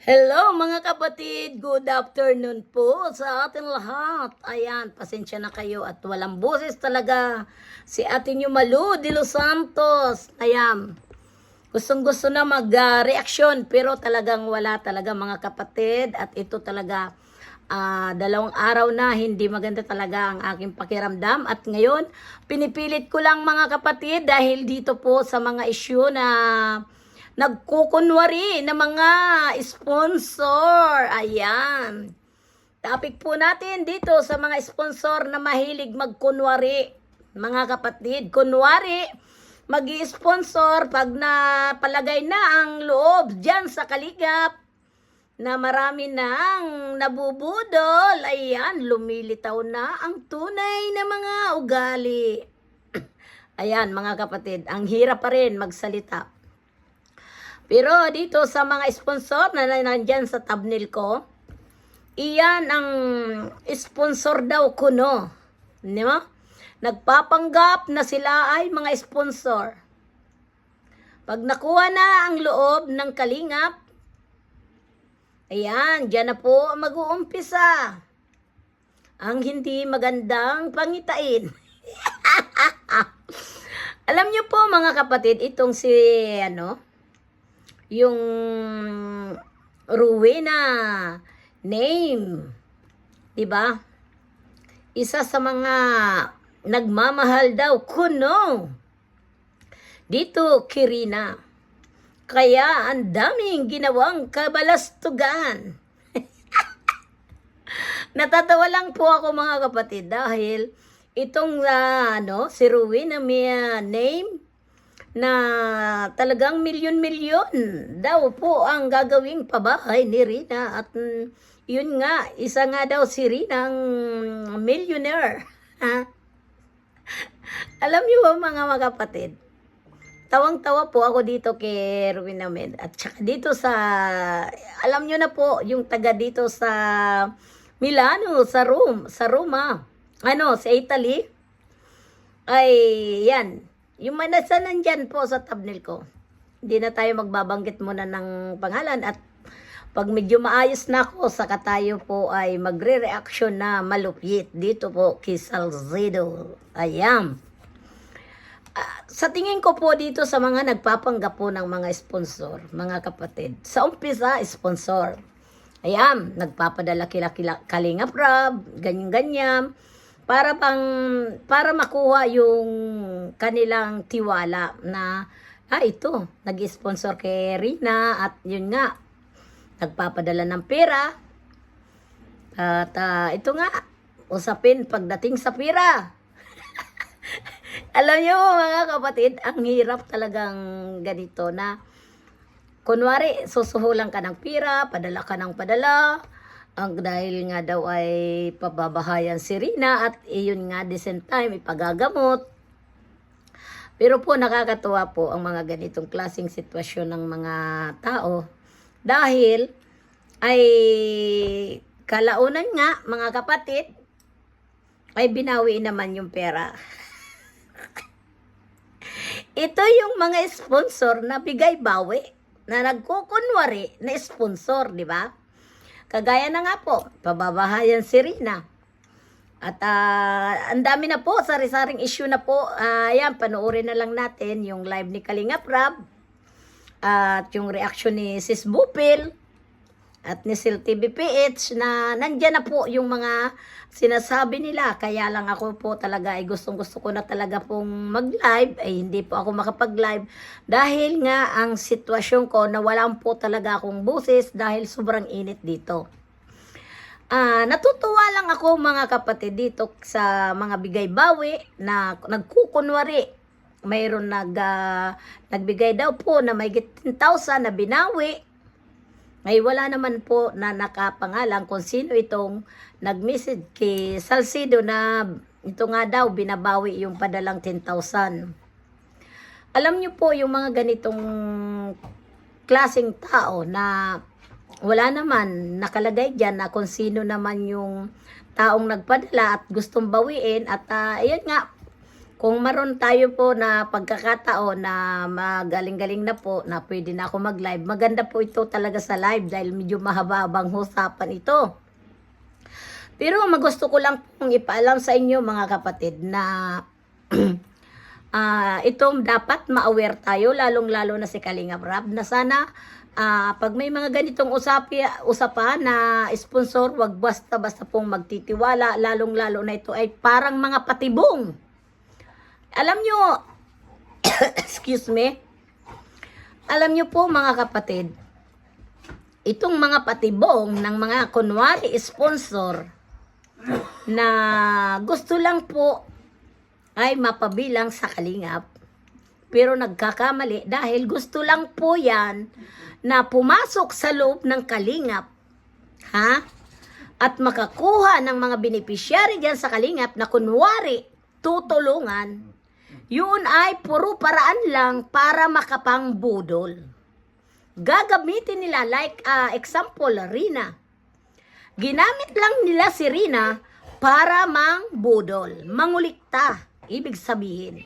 Hello mga kapatid, good afternoon po sa atin lahat. Ayan, pasensya na kayo at walang boses talaga. Si atin yung Malu de Los Santos. Ayan, gustong gusto na mag-reaction pero talagang wala talaga mga kapatid. At ito talaga ah, dalawang araw na hindi maganda talaga ang aking pakiramdam. At ngayon pinipilit ko lang mga kapatid dahil dito po sa mga issue na nagkukunwari ng mga sponsor. Ayan. Topic po natin dito sa mga sponsor na mahilig magkunwari. Mga kapatid, kunwari, mag sponsor pag napalagay na ang loob dyan sa kaligap na marami nang nabubudol. Ayan, lumilitaw na ang tunay na mga ugali. Ayan, mga kapatid, ang hirap pa rin magsalita. Pero dito sa mga sponsor na nandyan sa thumbnail ko, iyan ang sponsor daw ko, no? Di ba? Nagpapanggap na sila ay mga sponsor. Pag nakuha na ang loob ng kalingap, ayan, dyan na po mag-uumpisa ang hindi magandang pangitain. Alam niyo po mga kapatid, itong si ano, yung Rowena name, 'di ba? Isa sa mga nagmamahal daw kuno. Dito Kirina. Kaya ang daming ginawang kabalastugan. Natatawa lang po ako mga kapatid dahil itong ah, ano, si Rowena may ah, name na talagang milyon-milyon. Daw po ang gagawing pabahay ni Rina at mm, yun nga, isa nga daw si Rina ang millionaire. Ha? Alam niyo ba mga mga kapatid, tawang-tawa po ako dito kay Rowena Med at saka dito sa, alam niyo na po, yung taga dito sa Milano, sa Rome, sa Roma, ano, sa Italy, ay yan, yung manasa nandyan po sa thumbnail ko. Hindi na tayo magbabanggit muna ng pangalan at pag medyo maayos na ako, saka tayo po ay magre-reaction na malupit dito po kay Salcedo. Ayan. Ah, sa tingin ko po dito sa mga nagpapanggap po ng mga sponsor, mga kapatid. Sa umpisa, sponsor. Ayan, nagpapadala kila, kila Kalingap Rab, ganyan-ganyan para pang para makuha yung kanilang tiwala na ah ito nag-sponsor kay Rina at yun nga nagpapadala ng pera. At ah, ito nga usapin pagdating sa pera. Alam niyo mga kapatid ang hirap talagang ganito na kunwari susuhulan ka ng pera padala ka ng padala ang dahil nga daw ay pababahayan si Rina at iyon nga the same time ipagagamot. Pero po nakakatuwa po ang mga ganitong klaseng sitwasyon ng mga tao dahil ay kalaunan nga mga kapatid ay binawi naman yung pera. Ito yung mga sponsor na bigay bawi na nagkukunwari na sponsor, di ba? Kagaya na nga po, pababahayan si Rina. At ah, ang dami na po, sari-saring issue na po. Ah, ayan, panoorin na lang natin yung live ni Kalinga Prab. At yung reaction ni Sis Bupil. At ni Sil TVPH na nandyan na po yung mga sinasabi nila. Kaya lang ako po talaga ay gustong gusto ko na talaga pong mag-live. Ay hindi po ako makapag-live. Dahil nga ang sitwasyon ko na walang po talaga akong buses dahil sobrang init dito. Ah, natutuwa lang ako mga kapatid dito sa mga bigay bawi na nagkukunwari. Mayroon nag ah, nagbigay daw po na may 10,000 na binawi. Ay wala naman po na nakapangalan kung sino itong nag-message kay Salcido na ito nga daw binabawi yung padalang 10,000. Alam niyo po yung mga ganitong klaseng tao na wala naman nakalagay dyan na kung sino naman yung taong nagpadala at gustong bawiin at uh, ayun nga kung maroon tayo po na pagkakataon na magaling-galing na po na pwede na ako mag-live, maganda po ito talaga sa live dahil medyo mahaba-habang usapan ito. Pero magusto ko lang pong ipaalam sa inyo mga kapatid na ah itong dapat ma-aware tayo lalong-lalo na si Kalinga Rab na sana ah, pag may mga ganitong usapi, usapan na sponsor, wag basta-basta pong magtitiwala lalong-lalo na ito ay parang mga patibong. Alam nyo, excuse me, alam nyo po mga kapatid, itong mga patibong ng mga kunwari sponsor na gusto lang po ay mapabilang sa kalingap. Pero nagkakamali dahil gusto lang po yan na pumasok sa loob ng kalingap. Ha? At makakuha ng mga beneficiary dyan sa kalingap na kunwari tutulungan. Yun ay puro paraan lang para makapangbudol. Gagamitin nila like ah, example, Rina. Ginamit lang nila si Rina para mangbudol, mangulikta. Ibig sabihin.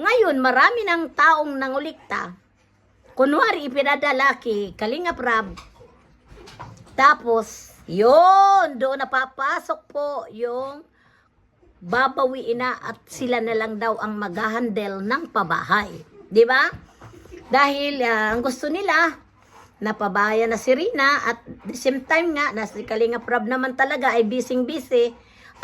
Ngayon, marami ng taong nangulikta. Kunwari, ipinadala kay Kalinga Prab. Tapos, yun, doon napapasok po yung babawiin na at sila na lang daw ang maghahandle ng pabahay. Di ba? Dahil ah, ang gusto nila, napabaya na si Rina at the same time nga, na si Kalinga Prab naman talaga ay busy-busy,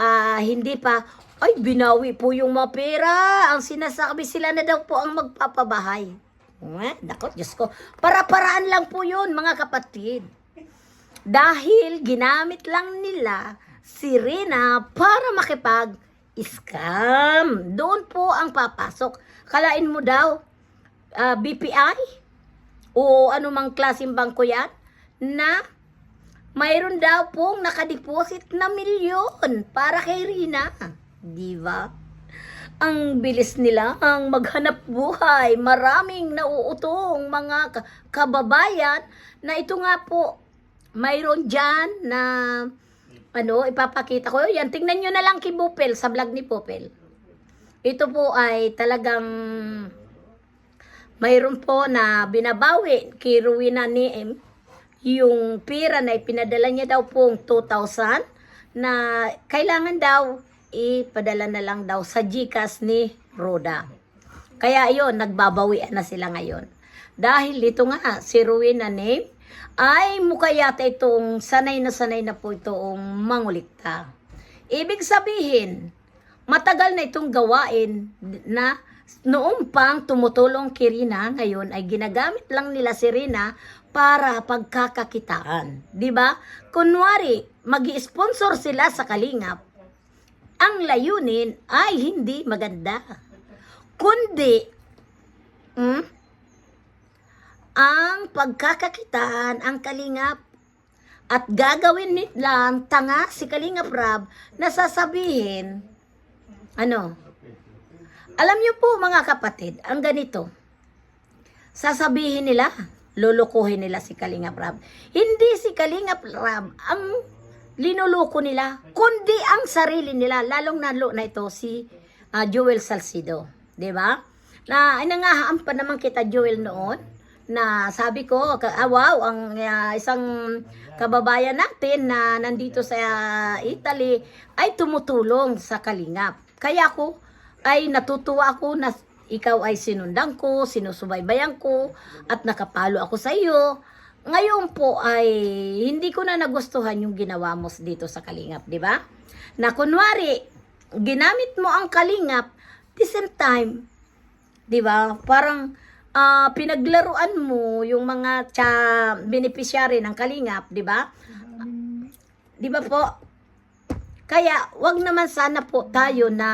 ah, hindi pa, ay binawi po yung mga pera. Ang sinasabi sila na daw po ang magpapabahay. Eh, Dako, Diyos ko. Para-paraan lang po yun, mga kapatid. Dahil ginamit lang nila si Rina para makipag-scam. Doon po ang papasok. Kalain mo daw, ah, BPI o anumang klaseng bangko yan na mayroon daw pong nakadeposit na milyon para kay Rina. Di ba? Ang bilis nila ang maghanap buhay. Maraming nauutong mga ka- kababayan na ito nga po, mayroon dyan na ano, ipapakita ko. Yan, tingnan nyo na lang kay Bupel sa vlog ni Popel. Ito po ay talagang mayroon po na binabawi kay Rowena Niem yung pira na ipinadala niya daw pong 2,000 na kailangan daw ipadala na lang daw sa GCash ni Roda. Kaya yon nagbabawian na sila ngayon. Dahil ito nga, si Rowena Name, ay mukha yata itong sanay na sanay na po itong mangulikta. Ibig sabihin, matagal na itong gawain na noong pang tumutulong kay Rina, ngayon ay ginagamit lang nila si Rina para pagkakakitaan. Ba? Kunwari, mag sponsor sila sa Kalingap, ang layunin ay hindi maganda. Kundi, hmm, ang pagkakakitaan, ang kalingap, at gagawin nilang tanga si Kalingap Rab na sasabihin, ano, alam niyo po mga kapatid, ang ganito, sasabihin nila, lulukuhin nila si Kalingap Rab. Hindi si Kalingap Rab ang linuloko nila, kundi ang sarili nila, lalong nalo na ito si ah, Joel Salcido. ba? Na inangahaan pa naman kita Joel noon na sabi ko, ah, wow, ang ah, isang kababayan natin na nandito sa ah, Italy ay tumutulong sa Kalingap. Kaya ako ay natutuwa ako na ikaw ay sinundan ko, sinusubaybayan ko, at nakapalo ako sa iyo. Ngayon po ay hindi ko na nagustuhan yung ginawa mo dito sa Kalingap, di ba? Na kunwari, ginamit mo ang Kalingap, the same time, di ba? Parang ah, pinaglaruan mo yung mga tsa, beneficiary ng Kalingap, di ba? Di ba po? Kaya, wag naman sana po tayo na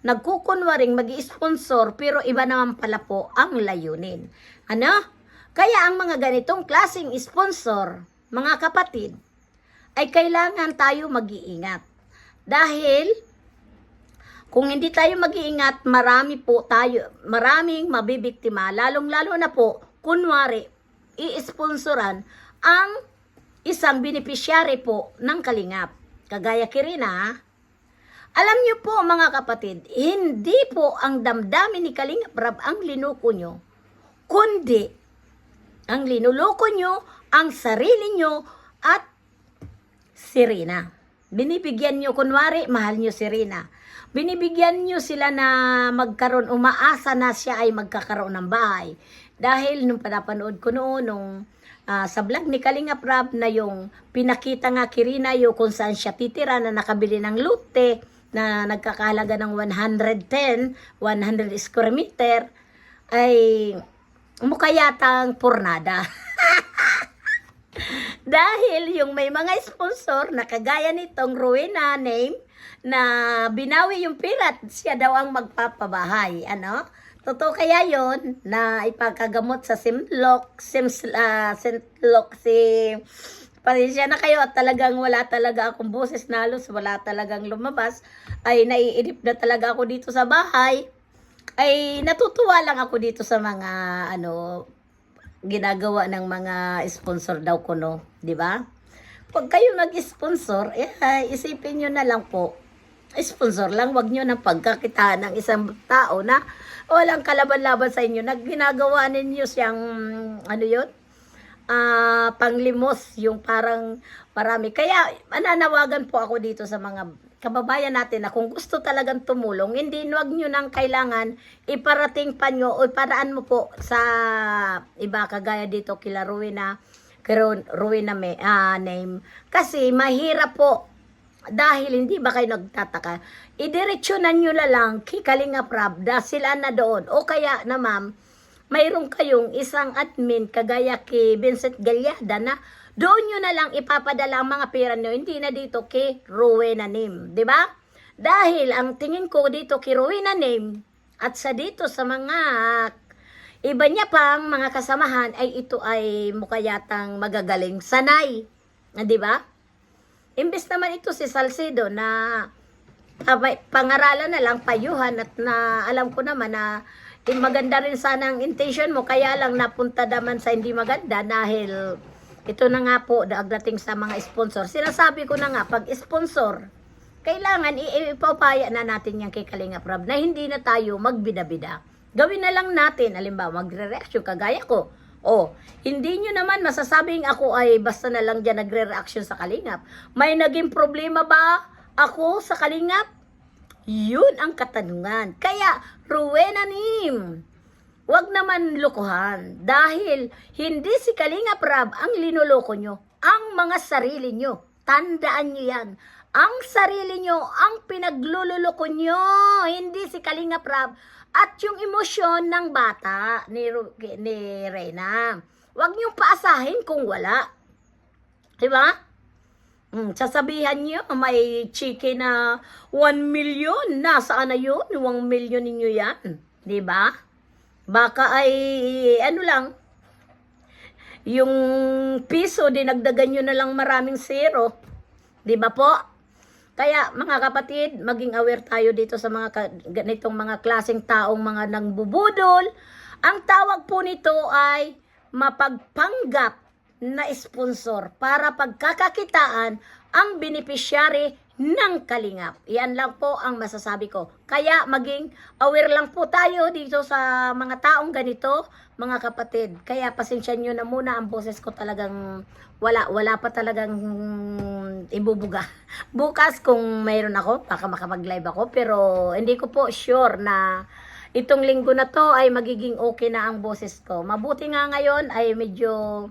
nagkukunwaring mag sponsor pero iba naman pala po ang layunin. Ano? Kaya ang mga ganitong klasing sponsor, mga kapatid, ay kailangan tayo mag-iingat. Dahil, kung hindi tayo mag-iingat, marami po tayo, maraming mabibiktima, lalong-lalo na po, kunwari, i-sponsoran ang isang beneficiary po ng Kalingap. Kagaya Kirina, Alam niyo po mga kapatid, hindi po ang damdamin ni Kalinga Prab ang linuko nyo, kundi ang linuloko nyo ang sarili nyo at si Rina. Binibigyan nyo, kunwari, mahal nyo si Rina. Binibigyan nyo sila na magkaroon, umaasa na siya ay magkakaroon ng bahay. Dahil nung panapanood ko noon, nung ah, sa vlog ni Kalinga Prab na yung pinakita nga kay Rina yung kung saan siya titira na nakabili ng lute na nagkakahalaga ng 110, 100 square meter, ay mukha yatang pornada. Dahil yung may mga sponsor na kagaya nitong Rowena name na binawi yung pira siya daw ang magpapabahay. Ano? Totoo kaya yon na ipagkagamot sa Simlock, Sims, ah, Simlock si Pasensya na kayo at talagang wala talaga akong boses na halos wala talagang lumabas ay naiinip na talaga ako dito sa bahay ay natutuwa lang ako dito sa mga ano ginagawa ng mga sponsor daw ko no, 'di ba? Pag kayo mag-sponsor, eh, isipin nyo na lang po, sponsor lang, wag nyo ng pagkakitaan ng isang tao na walang kalaban-laban sa inyo, na ginagawa ninyo siyang, ano yun, ah panglimos, yung parang marami. Kaya, mananawagan po ako dito sa mga kababayan natin na kung gusto talagang tumulong, hindi wag nyo nang kailangan iparating pa nyo o iparaan mo po sa iba kagaya dito kila kay Rowena may, ah, name. Kasi mahirap po dahil hindi ba kayo nagtataka, idiretsyonan nyo na lang kay Kalinga Prab sila na doon. O kaya na ma'am, mayroon kayong isang admin kagaya kay Vincent Galyada na doon nyo na lang ipapadala ang mga pera nyo, hindi na dito kay Rowena Name. di ba? Dahil ang tingin ko dito kay Rowena Name at sa dito sa mga iba niya pang mga kasamahan ay ito ay mukha yatang magagaling sanay. Di ba? Imbes naman ito si Salcedo na pangaralan na lang, payuhan at na alam ko naman na maganda rin sana ang intention mo kaya lang napunta naman sa hindi maganda dahil ito na nga po dagdating sa mga sponsor. Sinasabi ko na nga pag sponsor kailangan ipapaya na natin yan kay Kalinga Prab na hindi na tayo magbida-bida. Gawin na lang natin, alimbawa, magre-reaction kagaya ko. O, hindi nyo naman masasabing ako ay basta na lang dyan nagre-reaction sa Kalingap. May naging problema ba ako sa Kalingap? Yun ang katanungan. Kaya, Rowena Nim, wag naman lukuhan. Dahil hindi si Kalinga Prab ang linuloko nyo. Ang mga sarili nyo. Tandaan nyo yan. Ang sarili nyo, ang pinaglululoko nyo. Hindi si Kalinga Prab. At yung emosyon ng bata ni, Ru- ni Reyna. Huwag niyong paasahin kung wala. Diba? Mm, sasabihan niyo, may chicken na 1 million. Nasaan na yun? 1 million ninyo yan. Ba? Baka ay, ano lang, yung piso, dinagdagan nyo na lang maraming zero. Di ba po? Kaya mga kapatid, maging aware tayo dito sa mga ganitong mga klaseng taong mga nangbubudol. Ang tawag po nito ay mapagpanggap na sponsor para pagkakakitaan ang beneficiary ng kalingap. Yan lang po ang masasabi ko. Kaya maging aware lang po tayo dito sa mga taong ganito, mga kapatid. Kaya pasensya nyo na muna ang boses ko talagang wala, wala pa talagang ibubuga. Bukas kung mayroon ako, baka makapag-live ako. Pero hindi ko po sure na itong linggo na to ay magiging okay na ang boses ko. Mabuti nga ngayon ay medyo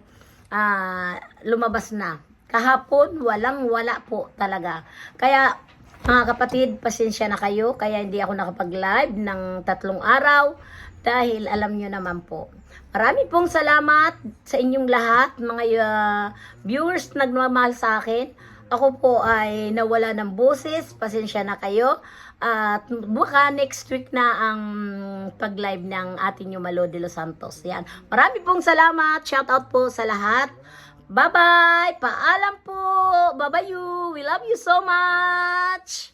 ah, lumabas na. Kahapon, walang wala po talaga. Kaya, mga kapatid, pasensya na kayo. Kaya hindi ako nakapag-live ng tatlong araw. Dahil alam nyo naman po. Marami pong salamat sa inyong lahat, mga ah, viewers na nagmamahal sa akin. Ako po ay nawala ng boses. Pasensya na kayo. At baka next week na ang pag-live ng ating yung Malo de los Santos. Yan. Marami pong salamat. Shout out po sa lahat. Bye-bye! Paalam po! Bye-bye you! We love you so much!